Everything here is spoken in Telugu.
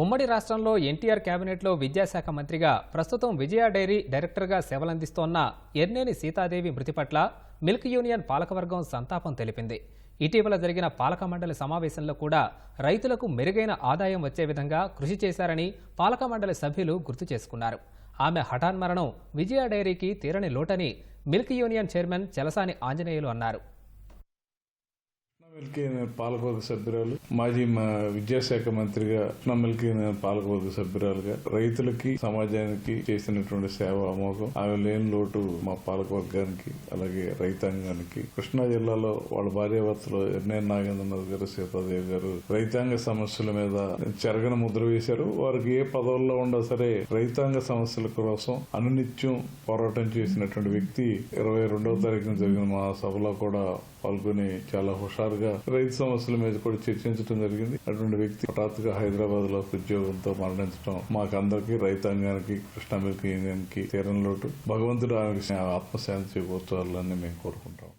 ఉమ్మడి రాష్ట్రంలో ఎన్టీఆర్ కేబినెట్లో విద్యాశాఖ మంత్రిగా ప్రస్తుతం విజయ డైరీ డైరెక్టర్గా సేవలందిస్తోన్న ఎర్నేని సీతాదేవి మృతి పట్ల మిల్క్ యూనియన్ పాలకవర్గం సంతాపం తెలిపింది. ఇటీవల జరిగిన పాలక మండలి సమావేశంలో కూడా రైతులకు మెరుగైన ఆదాయం వచ్చే విధంగా కృషి చేశారని పాలక మండలి సభ్యులు గుర్తు చేసుకున్నారు. ఆమె హఠాన్మరణం విజయ డైరీకి తీరని లోటని milk union chairman Chalasani Anjaneyulu అన్నారు. పాలకవర్గ సభ్యురాలు మాజీ మా విద్యాశాఖ మంత్రిగా మిల్కీ పాలకవర్గ సభ్యురాలుగా రైతులకి సమాజానికి చేసినటువంటి సేవ అమోఘం ఆమె లేని లోటు మా పాలకవర్గానికి అలాగే రైతాంగానికి. కృష్ణా జిల్లాలో వాళ్ళ భార్యాభర్తలు ఎన్నేన్ నాగేంద్రనాథ్ గారు సీతాదేవి గారు రైతాంగ సమస్యల మీద చెరగన ముద్ర వేశారు. వారికి ఏ పదవుల్లో ఉన్నా సరే రైతాంగ సమస్యల కోసం అనునిత్యం పోరాటం చేసినటువంటి వ్యక్తి ఇరవై రెండవ తారీఖున జరిగిన మా సభలో కూడా పాల్గొని చాలా హుషారుగా రైతు సమస్యల మీద కూడా చర్చించడం జరిగింది. అటువంటి వ్యక్తి హఠాత్తుగా హైదరాబాద్లో ఉద్యోగంతో మరణించడం మాకందరికి రైతాంగానికి కృష్ణా మిల్క్ యూనియన్కి తీరం లోటు. భగవంతుడు ఆమెకి ఆత్మశాంతి చేకూర్చాలని మేము కోరుకుంటాం.